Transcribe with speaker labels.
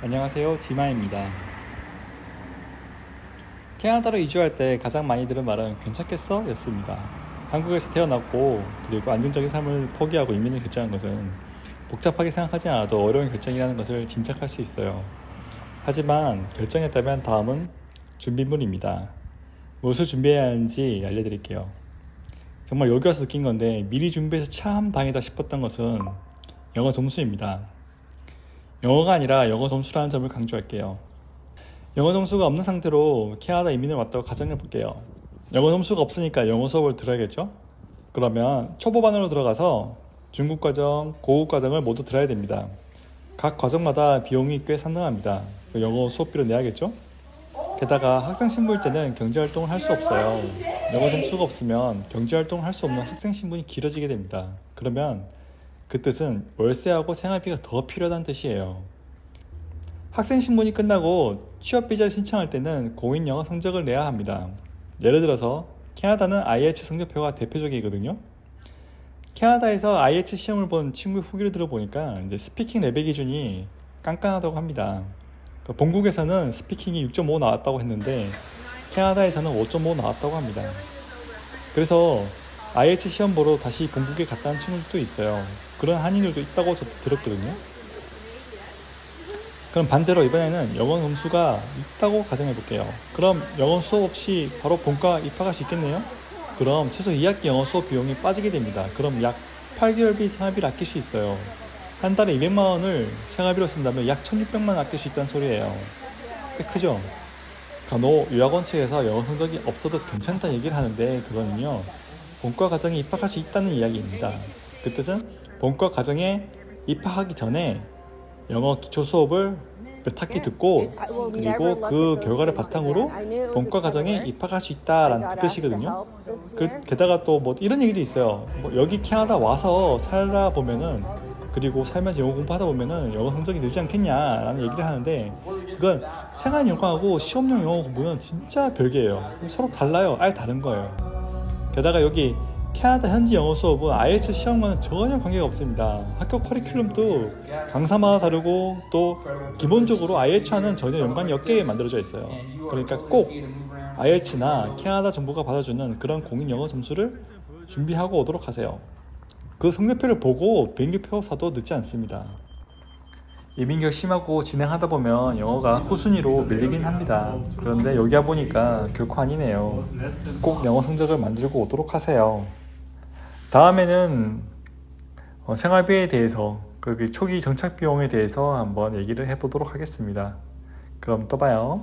Speaker 1: 안녕하세요. 지마입니다. 캐나다로 이주할 때 가장 많이 들은 말은 괜찮겠어? 였습니다. 한국에서 태어났고 그리고 안정적인 삶을 포기하고 이민을 결정한 것은 복잡하게 생각하지 않아도 어려운 결정이라는 것을 짐작할 수 있어요. 하지만 결정했다면 다음은 준비물입니다. 무엇을 준비해야 하는지 알려드릴게요. 정말 여기 와서 느낀 건데 미리 준비해서 참 다행이다 싶었던 것은 영어 점수입니다. 영어가 아니라 영어 점수라는 점을 강조할게요. 영어 점수가 없는 상태로 캐나다 이민을 왔다고 가정해 볼게요. 영어 점수가 없으니까 영어 수업을 들어야겠죠? 그러면 초보반으로 들어가서 중국 과정, 고급 과정을 모두 들어야 됩니다. 각 과정마다 비용이 꽤 상당합니다. 그 영어 수업비로 내야겠죠? 게다가 학생 신분일 때는 경제 활동을 할 수 없어요. 영어 점수가 없으면 경제 활동을 할 수 없는 학생 신분이 길어지게 됩니다. 그러면 그 뜻은 월세하고 생활비가 더 필요하다는 뜻이에요. 학생 신분이 끝나고 취업 비자를 신청할 때는 공인 영어 성적을 내야 합니다. 예를 들어서 캐나다는 IELTS 성적표가 대표적이거든요. 캐나다에서 IELTS 시험을 본 친구 후기를 들어보니까 이제 스피킹 레벨 기준이 깐깐하다고 합니다. 그 본국에서는 스피킹이 6.5 나왔다고 했는데 캐나다에서는 5.5 나왔다고 합니다. 그래서 IELTS 시험 보러 다시 본국에 갔다는 친구들도 있어요. 그런 한인들도 있다고 저도 들었거든요. 그럼 반대로 이번에는 영어 점수가 있다고 가정해 볼게요. 그럼 영어 수업 없이 바로 본과 입학할 수 있겠네요? 그럼 최소 2학기 영어 수업 비용이 빠지게 됩니다. 그럼 약 8개월비 생활비를 아낄 수 있어요. 한 달에 200만 원을 생활비로 쓴다면 약 1600만 원 아낄 수 있다는 소리예요. 꽤 크죠? 간혹 유학원 측에서 영어 성적이 없어도 괜찮다는 얘기를 하는데 그거는요. 본과 과정에 입학할 수 있다는 이야기입니다. 그 뜻은 본과 과정에 입학하기 전에 영어 기초 수업을 몇 학기 듣고 그리고 그 결과를 바탕으로 본과 과정에 입학할 수 있다라는 그 뜻이거든요. 그, 게다가 또 뭐 이런 얘기도 있어요. 뭐 여기 캐나다 와서 살다 보면은 그리고 살면서 영어 공부하다 보면은 영어 성적이 늘지 않겠냐라는 얘기를 하는데 그건 생활 영어하고 시험용 영어 공부는 진짜 별개예요. 서로 달라요. 아예 다른 거예요. 게다가 여기 캐나다 현지 영어 수업은 IELTS 시험과는 전혀 관계가 없습니다. 학교 커리큘럼도 강사마다 다르고 또 기본적으로 IELTS와는 전혀 연관이 없게 만들어져 있어요. 그러니까 꼭 IELTS나 캐나다 정부가 받아주는 그런 공인 영어 점수를 준비하고 오도록 하세요. 그 성적표를 보고 비행기표 사도 늦지 않습니다. 이민 결심하고 진행하다 보면 영어가 후순위로 밀리긴 합니다. 그런데 여기 와 보니까 결코 아니네요. 꼭 영어 성적을 만들고 오도록 하세요. 다음에는 어, 생활비에 대해서 그 초기 정착 비용에 대해서 한번 얘기를 해보도록 하겠습니다. 그럼 또 봐요.